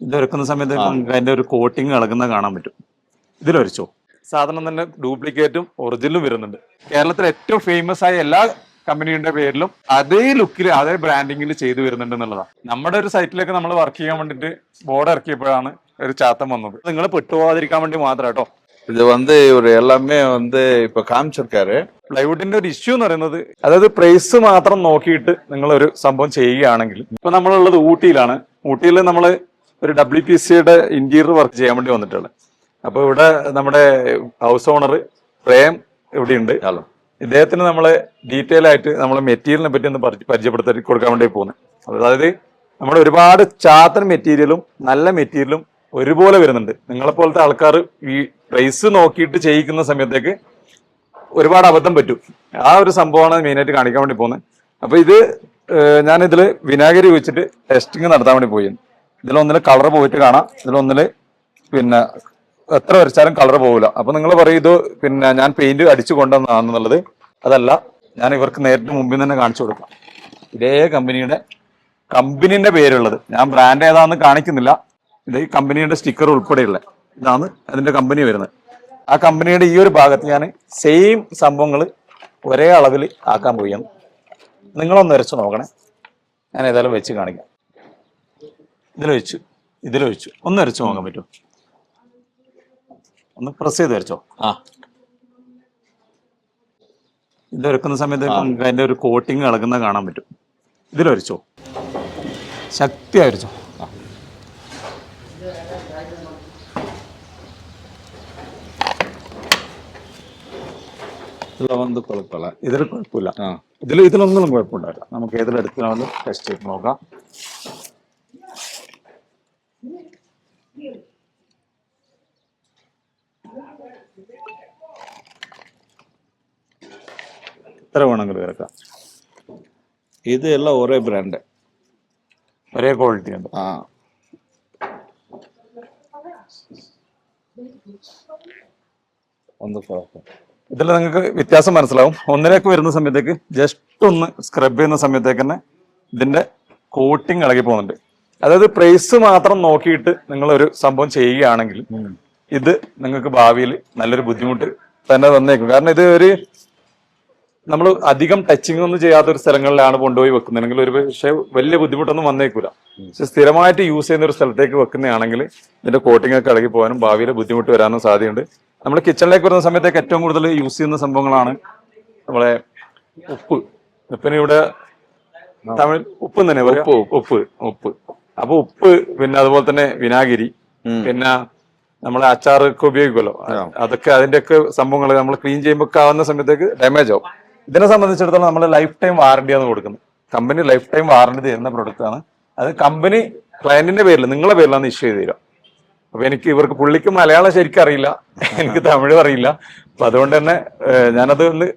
ഇത് ഒരുക്കുന്ന സമയത്ത് നമുക്ക് അതിന്റെ ഒരു കോട്ടിങ് ഇളകുന്ന കാണാൻ പറ്റും ഇതിൽ വരച്ചോ സാധനം തന്നെ ഡ്യൂപ്ലിക്കേറ്റും ഒറിജിനലും വരുന്നുണ്ട് കേരളത്തിലെ ഏറ്റവും ഫേമസ് ആയ എല്ലാ കമ്പനിയുടെ പേരിലും അതേ ലുക്കിൽ അതേ ബ്രാൻഡിങ്ങിൽ ചെയ്തു വരുന്നുണ്ട് എന്നുള്ളതാണ് നമ്മുടെ ഒരു സൈറ്റിലേക്ക് നമ്മൾ വർക്ക് ചെയ്യാൻ വേണ്ടിയിട്ട് ബോർഡ് ഇറക്കിയപ്പോഴാണ് ഒരു ചാത്തം വന്നത് നിങ്ങൾ പെട്ടുപോകാതിരിക്കാൻ വേണ്ടി മാത്രം കേട്ടോ இது வந்து இவர் எல்லாமே வந்து இப்ப காமிச்சிருக்காரு പ്ലൈവുഡിന്റെ ഒരു ഇഷ്യൂ എന്ന് പറയുന്നത് അതായത് പ്രൈസ് മാത്രം നോക്കിയിട്ട് നിങ്ങൾ ഒരു സംഭവം ചെയ്യുകയാണെങ്കിൽ ഇപ്പൊ നമ്മളുള്ളത് ഊട്ടിയിലാണ് ഊട്ടിയിൽ നമ്മൾ ഒരു ഡബ്ല്യു പി സിയുടെ ഇന്റീരിയർ വർക്ക് ചെയ്യാൻ വേണ്ടി വന്നിട്ടുള്ളത്. അപ്പൊ ഇവിടെ നമ്മുടെ ഹൗസ് ഓണർ പ്രേം ഇവിടെയുണ്ട്. ഹലോ. ഇദ്ദേഹത്തിന് നമ്മൾ ഡീറ്റെയിൽ ആയിട്ട് നമ്മളെ മെറ്റീരിയലിനെ പറ്റി ഒന്ന് പരിച- പരിചയപ്പെടുത്തി കൊടുക്കാൻ വേണ്ടി പോകുന്നത് അതായത് നമ്മുടെ ഒരുപാട് ചാത്തൻ മെറ്റീരിയലും നല്ല മെറ്റീരിയലും ഒരുപോലെ വരുന്നുണ്ട്. നിങ്ങളെ പോലത്തെ ആൾക്കാർ ഈ പ്രൈസ് നോക്കിയിട്ട് ചെയ്യിക്കുന്ന സമയത്തേക്ക് ഒരുപാട് അബദ്ധം പറ്റും. ആ ഒരു സംഭവമാണ് മെയിനായിട്ട് കാണിക്കാൻ വേണ്ടി പോകുന്നത് അപ്പൊ ഇത് ഇതിൽ വിനാഗിരി വെച്ചിട്ട് ടെസ്റ്റിംഗ് നടത്താൻ വേണ്ടി പോയി ഇതിലൊന്നിൽ കളർ പോയിട്ട് കാണാം. ഇതിലൊന്നിൽ പിന്നെ എത്ര വരച്ചാലും കളർ പോകില്ല അപ്പൊ നിങ്ങൾ പറയും ഇത് പിന്നെ ഞാൻ പെയിന്റ് അടിച്ചു കൊണ്ടുവന്നതാണെന്നുള്ളത്. അതല്ല ഞാൻ ഇവർക്ക് നേരിട്ട് മുമ്പിൽ തന്നെ കാണിച്ചു കൊടുക്കാം. ഇതേ കമ്പനിയുടെ കമ്പനീന്റെ പേരുള്ളത്. ഞാൻ ബ്രാൻഡ് ഏതാണെന്ന് കാണിക്കുന്നില്ല. ഇത് ഈ കമ്പനിയുടെ സ്റ്റിക്കർ ഉൾപ്പെടെയുള്ള. ഇതാണ് അതിന്റെ കമ്പനി വരുന്നത്. ആ കമ്പനിയുടെ ഈ ഒരു ഭാഗത്ത് ഞാൻ സെയിം സംഭവങ്ങൾ ഒരേ അളവിൽ ആക്കാൻ പോവുകയാണ്. നിങ്ങളൊന്ന് വരച്ച് നോക്കണേ. ഞാൻ ഏതായാലും വെച്ച് കാണിക്കാം. ഇതിലൊഴിച്ചു ഇതിലൊഴിച്ചു ഒന്ന് അരച്ചു നോക്കാൻ പറ്റുമോ? ഒന്ന് പ്രസ് ചെയ്ത് വരച്ചോ ആ. ഇത് ഇറക്കുന്ന സമയത്ത് നമുക്ക് അതിന്റെ ഒരു കോട്ടിങ് ഇളകുന്ന കാണാൻ പറ്റും. ഇതിലൊരച്ചോ ശക്തി വരച്ചോ ഇതിലൊന്നും കുഴപ്പമില്ല. ഇതിൽ കുഴപ്പമില്ല. ഇതിൽ ഇതിലൊന്നും കുഴപ്പമുണ്ടാവില്ല. നമുക്ക് ഏതിലെടുത്തിലാണെന്ന് ടെസ്റ്റ് ചെയ്ത് നോക്കാം. എത്ര വേണമെങ്കിലും ഇറക്കാം ഇത് എല്ലാം ഒരേ ബ്രാൻഡ് ഒരേ ക്വാളിറ്റി ഉണ്ട്. ആ. ഇതിൽ നിങ്ങൾക്ക് വ്യത്യാസം മനസ്സിലാവും. ഒന്നിലേക്ക് വരുന്ന സമയത്തേക്ക് ജസ്റ്റ് ഒന്ന് സ്ക്രബ് ചെയ്യുന്ന സമയത്തേക്ക് തന്നെ ഇതിന്റെ കോട്ടിങ് ഇളകി പോകുന്നുണ്ട്. അതായത് പ്രൈസ് മാത്രം നോക്കിയിട്ട് നിങ്ങൾ ഒരു സംഭവം ചെയ്യുകയാണെങ്കിൽ ഇത് നിങ്ങൾക്ക് ഭാവിയിൽ നല്ലൊരു ബുദ്ധിമുട്ട് തന്നെ തന്നേക്കും. കാരണം ഇത് ഒരു നമ്മൾ അധികം ടച്ചിങ് ഒന്നും ചെയ്യാത്ത ഒരു സ്ഥലങ്ങളിലാണ് കൊണ്ടുപോയി വെക്കുന്നതെങ്കിൽ ഒരു പക്ഷേ വലിയ ബുദ്ധിമുട്ടൊന്നും വന്നേക്കൂല. പക്ഷെ സ്ഥിരമായിട്ട് യൂസ് ചെയ്യുന്ന ഒരു സ്ഥലത്തേക്ക് വെക്കുന്നതാണെങ്കിൽ ഇതിന്റെ കോട്ടിംഗ് ഒക്കെ ഇളകി പോകാനും ഭാവിയിൽ ബുദ്ധിമുട്ട് വരാനും സാധ്യതയുണ്ട്. നമ്മൾ കിച്ചണിലേക്ക് വരുന്ന സമയത്തേക്ക് ഏറ്റവും കൂടുതൽ യൂസ് ചെയ്യുന്ന സംഭവങ്ങളാണ് നമ്മളെ ഉപ്പ്. ഉപ്പിന് ഇവിടെ തമിഴ് ഉപ്പ് തന്നെ ഉപ്പ്, ഉപ്പ്. ഉപ്പ്. അപ്പൊ ഉപ്പ് പിന്നെ അതുപോലെ തന്നെ വിനാഗിരി പിന്നെ നമ്മളെ അച്ചാറൊക്കെ ഉപയോഗിക്കുമല്ലോ. അതൊക്കെ അതിന്റെയൊക്കെ സംഭവങ്ങൾ നമ്മൾ ക്ലീൻ ചെയ്യുമ്പോൾ ആവുന്ന സമയത്തേക്ക് ഡാമേജ് ആവും. ഇതിനെ സംബന്ധിച്ചിടത്തോളം നമ്മൾ ലൈഫ് ടൈം വാറണ്ടിയാണ് കൊടുക്കുന്നത്. കമ്പനി ലൈഫ് ടൈം വാറണ്ടി തരുന്ന പ്രൊഡക്റ്റ് ആണ്. അത് കമ്പനി ക്ലയന്റിന്റെ പേരിൽ നിങ്ങളുടെ പേരിലാണ് ഇഷ്യൂ ചെയ്ത് തരാം. അപ്പൊ എനിക്ക് ഇവർക്ക് പുള്ളിക്ക് മലയാളം ശരിക്കും അറിയില്ല. എനിക്ക് തമിഴും അറിയില്ല. അപ്പൊ അതുകൊണ്ട് തന്നെ ഞാനത് ഒന്ന്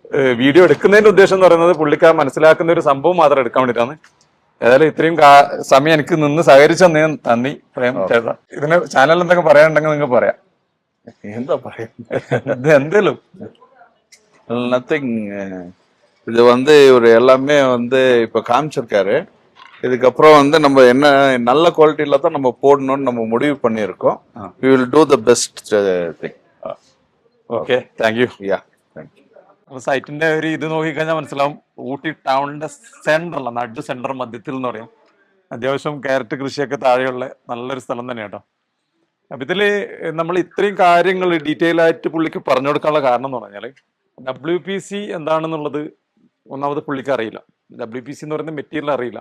വീഡിയോ എടുക്കുന്നതിന്റെ ഉദ്ദേശം എന്ന് പറയുന്നത് പുള്ളിക്ക് മനസ്സിലാക്കുന്ന ഒരു സംഭവം മാത്രം എടുക്കാൻ വേണ്ടിയിട്ടാണ്. ഏതായാലും ഇത്രയും കാ- സമയം എനിക്ക് നിന്ന് സഹകരിച്ച നന്ദി പ്രേം ചേട്ടാ ഇതിന് ചാനലിൽ എന്തൊക്കെ പറയാനുണ്ടെങ്കിൽ നിങ്ങൾക്ക് പറയാം எந்த பழைய ഇത് എന്തേലും நத்திங் இது வந்து இவர் எல்லாமே வந்து இப்ப காமிச்சிருக்காரு இதுக்கப்புறம் வந்து நம்ம என்ன நல்ல குவாலிட்டியில தான் நம்ம போடணும்னு நம்ம முடிவு பண்ணியிருக்கோம் we will do the best thing okay thank you yeah അപ്പൊ സൈറ്റിന്റെ ഒരു ഇത് നോക്കിക്കഴിഞ്ഞാൽ മനസ്സിലാവും. ഊട്ടി ടൗണിന്റെ സെന്ററല്ല നടു സെന്റർ മധ്യത്തിൽ എന്ന് പറയും. അത്യാവശ്യം ക്യാരറ്റ് കൃഷിയൊക്കെ താഴെയുള്ള നല്ലൊരു സ്ഥലം തന്നെ കേട്ടോ. അപ്പൊ ഇതിൽ നമ്മൾ ഇത്രയും കാര്യങ്ങൾ ഡീറ്റെയിൽ ആയിട്ട് പുള്ളിക്ക് പറഞ്ഞു കൊടുക്കാനുള്ള കാരണം എന്ന് പറഞ്ഞാൽ ഡബ്ല്യു പി സി എന്താണെന്നുള്ളത് ഒന്നാമത് പുള്ളിക്ക് അറിയില്ല. ഡബ്ല്യു പി സി എന്ന് പറയുന്ന മെറ്റീരിയൽ അറിയില്ല.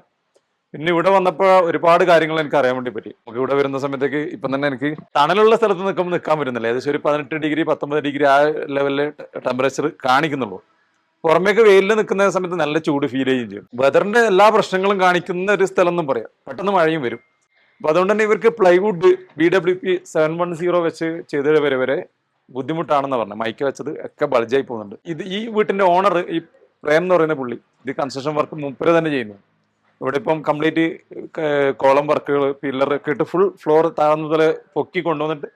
പിന്നെ ഇവിടെ വന്നപ്പോൾ ഒരുപാട് കാര്യങ്ങൾ എനിക്ക് അറിയാൻ വേണ്ടി പറ്റി. നമുക്ക് ഇവിടെ വരുന്ന സമയത്തേക്ക് ഇപ്പം തന്നെ എനിക്ക് തണലുള്ള സ്ഥലത്ത് നിൽക്കുമ്പോൾ നിൽക്കാൻ പറ്റുന്നില്ല. ഏകദേശം ഒരു പതിനെട്ട് ഡിഗ്രി പത്തൊമ്പത് ഡിഗ്രി ആ ലെവലിൽ ടെമ്പറേച്ചർ കാണിക്കുന്നുള്ളൂ. പുറമേക്ക് വെയിലിൽ നിൽക്കുന്ന സമയത്ത് നല്ല ചൂട് ഫീൽ ചെയ്യുകയും ചെയ്യും. വെതറിന്റെ എല്ലാ പ്രശ്നങ്ങളും കാണിക്കുന്ന ഒരു സ്ഥലം എന്നും പറയാം. പെട്ടെന്ന് മഴയും വരും. അപ്പൊ അതുകൊണ്ട് തന്നെ ഇവർക്ക് plywood B W P seven one zero വെച്ച് ചെയ്ത വരെ വരെ ബുദ്ധിമുട്ടാണെന്ന് പറഞ്ഞത്. മൈക്ക് വെച്ചത് ഒക്കെ ബൾജായി പോകുന്നുണ്ട്. ഇത് ഈ വീട്ടിന്റെ ഓണർ ഈ പ്രേം എന്ന് പറയുന്ന പുള്ളി ഇത് കൺസ്ട്രക്ഷൻ വർക്ക് മുപ്പര് തന്നെ ചെയ്യുന്നു. ഇവിടെ ഇപ്പം കംപ്ലീറ്റ് കോളം വർക്കുകൾ പില്ലർ ഒക്കെ ഇട്ട് ഫുൾ ഫ്ലോർ താഴ്ന്ന പൊക്കി കൊണ്ടുവന്നിട്ട്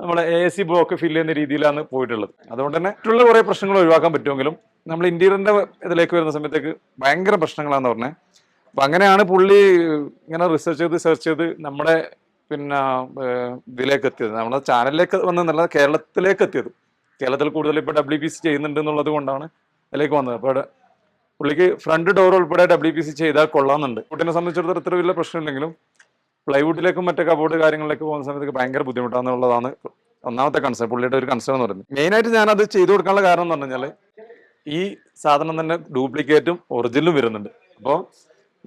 നമ്മൾ എ സി ബ്ലോക്ക് ഫില്ല് ചെയ്യുന്ന രീതിയിലാണ് പോയിട്ടുള്ളത്. അതുകൊണ്ട് തന്നെ മറ്റുള്ള കുറെ പ്രശ്നങ്ങൾ ഒഴിവാക്കാൻ പറ്റുമെങ്കിലും നമ്മൾ ഇന്റീരിയറിന്റെ ഇതിലേക്ക് വരുന്ന സമയത്തേക്ക് ഭയങ്കര പ്രശ്നങ്ങളാന്ന് പറഞ്ഞത് അപ്പൊ അങ്ങനെയാണ് പുള്ളി ഇങ്ങനെ റിസർച്ച് ചെയ്ത് സെർച്ച് ചെയ്ത് നമ്മുടെ പിന്നെ ഇതിലേക്ക് എത്തിയത്. നമ്മുടെ ചാനലിലേക്ക് വന്നെന്നല്ല കേരളത്തിലേക്ക് എത്തിയത്. കേരളത്തിൽ കൂടുതൽ ഇപ്പോൾ ഡബ്ല്യു ബി സി ചെയ്യുന്നുണ്ട് എന്നുള്ളത് കൊണ്ടാണ് അതിലേക്ക് വന്നത്. അപ്പോൾ പുള്ളിക്ക് ഫ്രണ്ട് ഡോർ ഉൾപ്പെടെ ഡബ്ല്യു പി സി ചെയ്താൽ കൊള്ളാമെന്നുണ്ട്. കുട്ടിനെ സംബന്ധിച്ചിടത്തോളം ഇത്ര വലിയ പ്രശ്നമില്ലെങ്കിലും പ്ലൈവുഡിലേക്കും മറ്റേ കബോർഡ് കാര്യങ്ങളിലേക്ക് പോകുന്ന സമയത്ത് ഭയങ്കര ബുദ്ധിമുട്ടാണെന്നുള്ളതാണ് ഒന്നാമത്തെ കൺസേൺ പുള്ളിയുടെ ഒരു കൺസേൺ എന്ന് പറയുന്നത്. മെയിനായിട്ട് ഞാനത് ചെയ്തു കൊടുക്കാനുള്ള കാരണം എന്ന് പറഞ്ഞാൽ ഈ സാധനം തന്നെ ഡ്യൂപ്ലിക്കേറ്റും ഒറിജിനലും വരുന്നുണ്ട്. അപ്പോൾ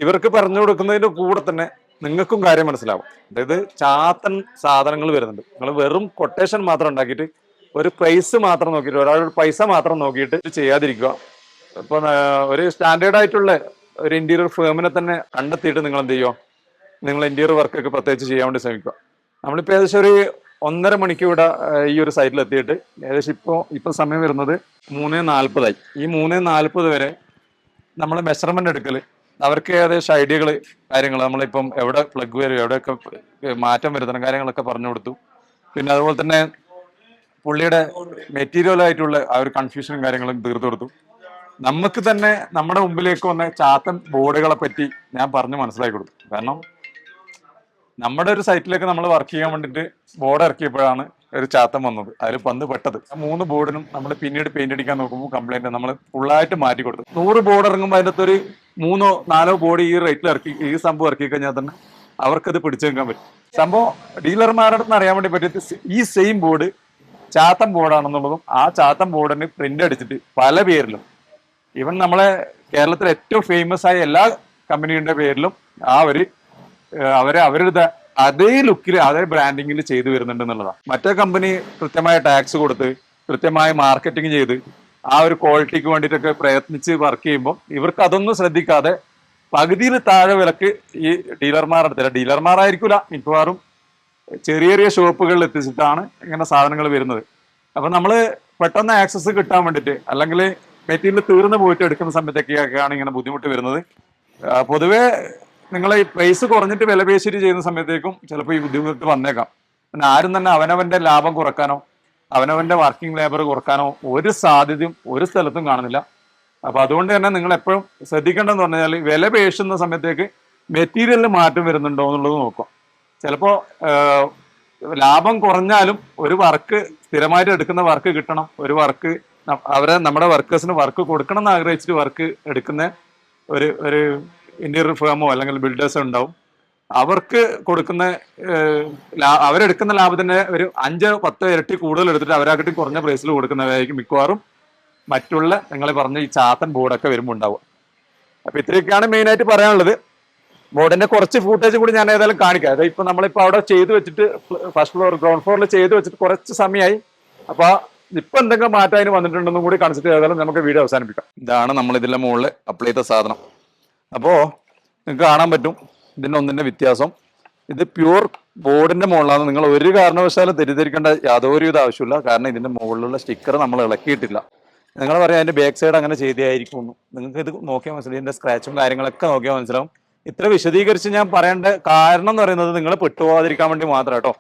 ഇവർക്ക് പറഞ്ഞു കൊടുക്കുന്നതിന്റെ കൂടെ തന്നെ നിങ്ങൾക്കും കാര്യം മനസ്സിലാവും. അതായത് ചാത്തൻ സാധനങ്ങൾ വരുന്നുണ്ട്. നിങ്ങൾ വെറും കൊട്ടേഷൻ മാത്രം ഉണ്ടാക്കിയിട്ട് ഒരു പ്രൈസ് മാത്രം നോക്കിയിട്ട് ഒരാളുടെ പൈസ മാത്രം നോക്കിയിട്ട് ചെയ്യാതിരിക്കുക. ഇപ്പൊ ഒരു സ്റ്റാൻഡേർഡ് ആയിട്ടുള്ള ഒരു ഇന്റീരിയർ ഫേമിനെ തന്നെ കണ്ടെത്തിയിട്ട് നിങ്ങൾ എന്ത് ചെയ്യുമോ നിങ്ങൾ ഇന്റീരിയർ വർക്കൊക്കെ പ്രത്യേകിച്ച് ചെയ്യാൻ വേണ്ടി ശ്രമിക്കുക. നമ്മളിപ്പോൾ ഏകദേശം ഒരു ഒന്നര മണിക്കൂർ ഇവിടെ ഈ ഒരു സൈറ്റിൽ എത്തിയിട്ട് ഏകദേശം ഇപ്പോൾ ഇപ്പോൾ സമയം വരുന്നത് മൂന്ന് നാൽപ്പതായി. ഈ മൂന്ന് നാൽപ്പത് വരെ നമ്മൾ മെഷർമെന്റ് എടുക്കൽ അവർക്ക് ഏകദേശം ഐഡിയകൾ കാര്യങ്ങൾ നമ്മളിപ്പം എവിടെ പ്ലഗ് വരും എവിടെയൊക്കെ മാറ്റം വരുത്തണം കാര്യങ്ങളൊക്കെ പറഞ്ഞു കൊടുത്തു. പിന്നെ അതുപോലെ തന്നെ പുള്ളിയുടെ മെറ്റീരിയൽ ആയിട്ടുള്ള ആ ഒരു കൺഫ്യൂഷനും കാര്യങ്ങളും തീർത്തു കൊടുത്തു. നമുക്ക് തന്നെ നമ്മുടെ മുമ്പിലേക്ക് വന്ന ചാത്തൻ ബോർഡുകളെ പറ്റി ഞാൻ പറഞ്ഞ് മനസ്സിലാക്കി കൊടുക്കും. കാരണം നമ്മുടെ ഒരു സൈറ്റിലേക്ക് നമ്മൾ വർക്ക് ചെയ്യാൻ വേണ്ടിയിട്ട് ബോർഡ് ഇറക്കിയപ്പോഴാണ് ഒരു ചാത്തൻ വന്നത്. അതിൽ പന്ത് പെട്ടത്. ആ മൂന്ന് ബോർഡിനും നമ്മൾ പിന്നീട് പെയിന്റ് അടിക്കാൻ നോക്കുമ്പോൾ കംപ്ലൈന്റ് നമ്മൾ ഫുള്ളായിട്ട് മാറ്റി കൊടുത്തു. നൂറ് ബോർഡ് ഇറങ്ങുമ്പോൾ അതിന്റെ ഒരു മൂന്നോ നാലോ ബോർഡ് ഈ റേറ്റിൽ ഇറക്കി ഈ സംഭവം ഇറക്കി കഴിഞ്ഞാൽ തന്നെ അവർക്കത് പിടിച്ചു നിൽക്കാൻ പറ്റും. സംഭവം ഡീലർമാരുടെ നിന്ന് അറിയാൻ വേണ്ടി പറ്റിയത് ഈ സെയിം ബോർഡ് ചാത്തം ബോർഡാണെന്നുള്ളതും ആ ചാത്തം ബോർഡിന് പ്രിന്റ് അടിച്ചിട്ട് പല പേരിലും ഈവൻ നമ്മളെ കേരളത്തിൽ ഏറ്റവും ഫേമസ് ആയ എല്ലാ കമ്പനിയുടെ പേരിലും ആ ഒരു അവരെ അവരുടെ അതേ ലുക്കിൽ അതേ ബ്രാൻഡിങ്ങിൽ ചെയ്തു വരുന്നുണ്ട് എന്നുള്ളതാണ് മറ്റേ കമ്പനി കൃത്യമായ ടാക്സ് കൊടുത്ത് കൃത്യമായ മാർക്കറ്റിംഗ് ചെയ്ത് ആ ഒരു ക്വാളിറ്റിക്ക് വേണ്ടിയിട്ടൊക്കെ പ്രയത്നിച്ച് വർക്ക് ചെയ്യുമ്പോൾ ഇവർക്ക് അതൊന്നും ശ്രദ്ധിക്കാതെ പകുതിയിൽ താഴെ വിലക്ക് ഈ ഡീലർമാർ എടുത്തില്ല ഡീലർമാരായിരിക്കില്ല മിക്കവാറും ചെറിയ ചെറിയ ഷോപ്പുകളിൽ എത്തിച്ചിട്ടാണ് ഇങ്ങനെ സാധനങ്ങൾ വരുന്നത്. അപ്പം നമ്മൾ പെട്ടെന്ന് ആക്സസ് കിട്ടാൻ വേണ്ടിയിട്ട് അല്ലെങ്കിൽ മെറ്റീരിയൽ തീർന്നു പോയിട്ട് എടുക്കുന്ന സമയത്തൊക്കെയാണ് ഇങ്ങനെ ബുദ്ധിമുട്ട് വരുന്നത്. പൊതുവേ നിങ്ങൾ ഈ പ്രൈസ് കുറഞ്ഞിട്ട് വില പേശിട്ട് ചെയ്യുന്ന സമയത്തേക്കും ചിലപ്പോൾ ഈ ബുദ്ധിമുട്ട് വന്നേക്കാം. പിന്നെ ആരും തന്നെ അവനവന്റെ ലാഭം കുറക്കാനോ അവനവന്റെ വർക്കിംഗ് ലേബർ കുറക്കാനോ ഒരു സാധ്യതയും ഒരു സ്ഥലത്തും കാണുന്നില്ല. അപ്പൊ അതുകൊണ്ട് തന്നെ നിങ്ങൾ എപ്പോഴും ശ്രദ്ധിക്കേണ്ടതെന്ന് പറഞ്ഞാൽ വില പേശുന്ന സമയത്തേക്ക് മെറ്റീരിയലിൽ മാറ്റം വരുന്നുണ്ടോ എന്നുള്ളത് നോക്കുക. ചിലപ്പോൾ ലാഭം കുറഞ്ഞാലും ഒരു വർക്ക് സ്ഥിരമായിട്ട് എടുക്കുന്ന വർക്ക് കിട്ടണം ഒരു വർക്ക് അവരെ നമ്മുടെ വർക്കേഴ്സിന് വർക്ക് കൊടുക്കണം എന്ന് ആഗ്രഹിച്ചിട്ട് വർക്ക് എടുക്കുന്ന ഒരു ഒരു ഇന്റീരിയർ ഫേമോ അല്ലെങ്കിൽ ബിൽഡേഴ്സോ ഉണ്ടാവും. അവർക്ക് കൊടുക്കുന്ന അവരെടുക്കുന്ന ലാഭത്തിന്റെ ഒരു അഞ്ച് പത്ത് ഇരട്ടി കൂടുതൽ എടുത്തിട്ട് അവരാക്കിട്ട് കുറഞ്ഞ പ്രൈസിൽ കൊടുക്കുന്നവരായിരിക്കും മിക്കവാറും. മറ്റുള്ള നിങ്ങൾ പറഞ്ഞ ഈ ചാത്തൻ ബോർഡൊക്കെ വരുമ്പോൾ ഉണ്ടാവുക. അപ്പൊ ഇത്രയൊക്കെയാണ് മെയിൻ ആയിട്ട് പറയാനുള്ളത്. ബോർഡിന്റെ കുറച്ച് ഫൂട്ടേജ് കൂടി ഞാൻ ഏതായാലും കാണിക്കാം. അതായത് ഇപ്പൊ നമ്മളിപ്പോ അവിടെ ചെയ്തു വെച്ചിട്ട് ഫസ്റ്റ് ഫ്ലോർ ഗ്രൗണ്ട് ഫ്ലോറിൽ ചെയ്തു വെച്ചിട്ട് കുറച്ച് സമയമായി അപ്പൊ ഇപ്പൊ എന്തെങ്കിലും മാറ്റം അതിന് വന്നിട്ടുണ്ടെന്നും കൂടി കൺസിഡർ ചെയ്താലും നമുക്ക് വീഡിയോ അവസാനിപ്പിക്കാം. ഇതാണ് നമ്മൾ ഇതിന്റെ മുകളിൽ അപ്ലൈ ചെയ്ത സാധനം. അപ്പോ നിങ്ങൾക്ക് കാണാൻ പറ്റും ഇതിന്റെ ഒന്നിന്റെ വ്യത്യാസം. ഇത് പ്യൂർ ബോർഡിന്റെ മുകളിലാണ് നിങ്ങൾ ഒരു കാരണവശാലും തെറ്റിദ്ധരിക്കേണ്ട യാതൊരു യാതൊരുവിധ ആവശ്യമില്ല കാരണം ഇതിന്റെ മുകളിലുള്ള സ്റ്റിക്കർ നമ്മൾ ഇളക്കിയിട്ടില്ല. നിങ്ങൾ പറയാം അതിന്റെ ബാക്ക് സൈഡ് അങ്ങനെ ചെയ്തായിരിക്കും നിങ്ങൾക്ക് ഇത് നോക്കിയാൽ മനസ്സിലായി ഇതിന്റെ സ്ക്രാച്ചും കാര്യങ്ങളൊക്കെ നോക്കിയാൽ മനസ്സിലാവും. ഇത്ര വിശദീകരിച്ച് ഞാൻ പറയേണ്ട കാരണം എന്ന് പറയുന്നത് നിങ്ങൾ പെട്ടുപോകാതിരിക്കാൻ വേണ്ടി മാത്രം കേട്ടോ.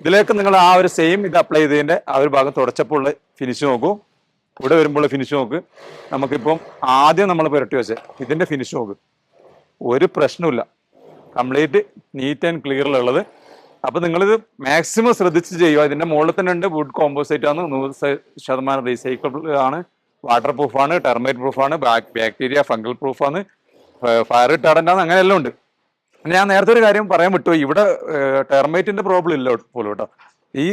ഇതിലേക്ക് നിങ്ങൾ ആ ഒരു സെയിം ഇത് അപ്ലൈ ചെയ്തതിന്റെ ആ ഒരു ഭാഗം തുടച്ചപ്പോൾ ഉള്ള ഫിനിഷ് നോക്കൂ. ഇവിടെ വരുമ്പോൾ ഫിനിഷ് നോക്ക്. നമുക്കിപ്പം ആദ്യം നമ്മൾ പുരട്ടി വെച്ചേ ഇതിന്റെ ഫിനിഷ് നോക്ക്. ഒരു പ്രശ്നമില്ല കംപ്ലീറ്റ് നീറ്റ് ആൻഡ് ക്ലിയർ ക്ലിയറിലുള്ളത് അപ്പൊ നിങ്ങളിത് മാക്സിമം ശ്രദ്ധിച്ച് ചെയ്യുക. ഇതിന്റെ മുകളിൽ തന്നെ ഉണ്ട് വുഡ് കോമ്പോസൈറ്റ് ആണ്. നൂറ് ശതമാനം റീസൈക്കിൾ ആണ്. വാട്ടർ പ്രൂഫാണ് ടെർമൈറ്റ് പ്രൂഫാണ് ബാക്ടീരിയ ഫംഗൽ പ്രൂഫാണ് ഫയർ റിട്ടാർഡന്റ് ആണ് അങ്ങനെ എല്ലാം ഉണ്ട്. ഞാൻ നേരത്തെ ഒരു കാര്യം പറയാൻ വിട്ടു. ഇവിടെ ടെർമേറ്റിന്റെ പ്രോബ്ലം ഇല്ല പോലും കേട്ടോ. ഈ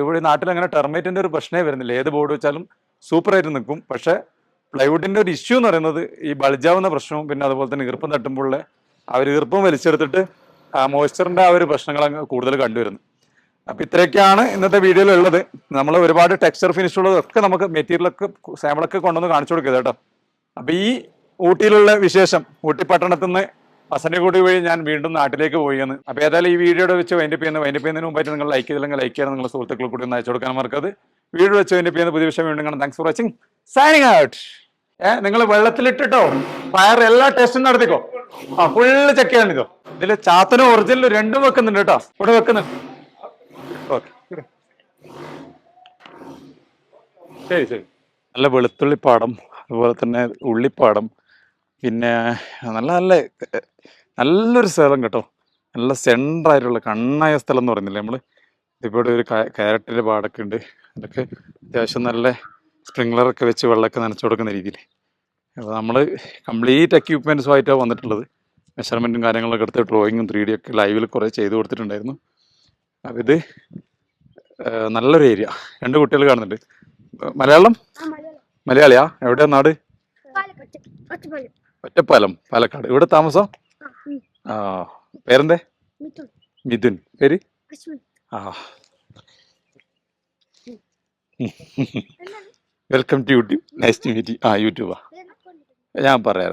ഇവിടെ നാട്ടിൽ അങ്ങനെ ടെർമേറ്റിന്റെ ഒരു പ്രശ്നമേ വരുന്നില്ല. ഏത് ബോർഡ് വെച്ചാലും സൂപ്പർ ആയിട്ട് നിൽക്കും. പക്ഷെ പ്ലൈവുഡിന്റെ ഒരു ഇഷ്യൂ എന്ന് പറയുന്നത് ഈ ബൾജാവുന്ന പ്രശ്നവും പിന്നെ അതുപോലെ തന്നെ ഈർപ്പം തട്ടുമ്പോൾ അവർ ഈർപ്പം വലിച്ചെടുത്തിട്ട് ആ മോയ്സ്ചറിന്റെ ആ ഒരു പ്രശ്നങ്ങൾ കൂടുതൽ കണ്ടുവരുന്നു. അപ്പൊ ഇത്രയൊക്കെയാണ് ഇന്നത്തെ വീഡിയോയിൽ ഉള്ളത് നമ്മൾ ഒരുപാട് ടെക്സ്ചർ ഫിനിഷ് ഉള്ളതൊക്കെ നമുക്ക് മെറ്റീരിയലൊക്കെ സാമ്പിളൊക്കെ കൊണ്ടുവന്ന് കാണിച്ചു കൊടുക്കുക കേട്ടോ. അപ്പൊ ഈ ഊട്ടിയിലുള്ള വിശേഷം ഊട്ടി പട്ടണത്തിൽ നിന്ന് വസന്റകുടി വഴി ഞാൻ വീണ്ടും നാട്ടിലേക്ക് പോയി എന്ന്. അപ്പൊ ഏതായാലും ഈ വീഡിയോയുടെ വെച്ച് വൈൻഡപ്പ് ചെയ്യുന്ന വൈൻഡപ്പ് ചെയ്യുന്നതിന് മുമ്പായിട്ട് നിങ്ങൾ ലൈക്ക് ചെയ്തില്ലെങ്കിൽ ലൈക്ക് ചെയ്യാൻ നിങ്ങൾ സുഹൃത്തുക്കൾ കൂടി ഒന്ന് അയച്ചു കൊടുക്കാൻ മറക്കത് വീഡിയോ വെച്ച് വൈൻഡപ്പ് ചെയ്യുന്ന പുതിയ വിഷയം വീണ്ടും കാണാം. Thanks for watching signing out ഏ നിങ്ങൾ വെള്ളത്തിലിട്ടിട്ടോ? ഫയർ എല്ലാ ടെസ്റ്റും നടത്തിക്കോ? ആ ഫുള്ള് ചെക്ക് ചെയ്യാൻ ഇതോ. ഇതിൽ ചാത്തനും ഒറിജിനലും രണ്ടും വെക്കുന്നുണ്ട് കേട്ടോ. ഇവിടെ വെക്കുന്നുണ്ട്. ഓക്കെ ശരി ശരി. നല്ല വെളുത്തുള്ളിപ്പാടം അതുപോലെ തന്നെ ഉള്ളിപ്പാടം പിന്നെ നല്ല നല്ല നല്ലൊരു സ്ഥലം കേട്ടോ. നല്ല സെന്ററായിട്ടുള്ള കണ്ണായ സ്ഥലം എന്ന് പറയുന്നില്ലേ നമ്മൾ ഇപ്പോൾ ഇവിടെ ഒരു ക്യാരറ്റിന്റെ പാടൊക്കെ ഉണ്ട്. അതൊക്കെ അത്യാവശ്യം നല്ല സ്പ്രിംഗ്ലറൊക്കെ വെച്ച് വെള്ളമൊക്കെ നനച്ചു കൊടുക്കുന്ന രീതിയിൽ അപ്പോൾ നമ്മൾ കംപ്ലീറ്റ് എക്യുപ്മെന്റ്സുമായിട്ടാണ് വന്നിട്ടുള്ളത്. മെഷർമെന്റും കാര്യങ്ങളൊക്കെ എടുത്ത് ഡ്രോയിങ്ങും ത്രീ ഡി ഒക്കെ ലൈവിൽ കുറേ ചെയ്ത് കൊടുത്തിട്ടുണ്ടായിരുന്നു. അപ്പോൾ ഇത് നല്ലൊരു ഏരിയ. രണ്ട് കുട്ടികൾ കാണുന്നുണ്ട്. മലയാളം? മലയാളിയാ? എവിടെയാണ് നാട്? ഒറ്റപ്പാലം പാലക്കാട്. ഇവിടെ താമസം? ആ പേരെന്തേ? മിഥുൻ. പേര്? ആ. Welcome to YouTube. Nice to meet ആ യൂട്യൂബാ. ഞാൻ പറയാം.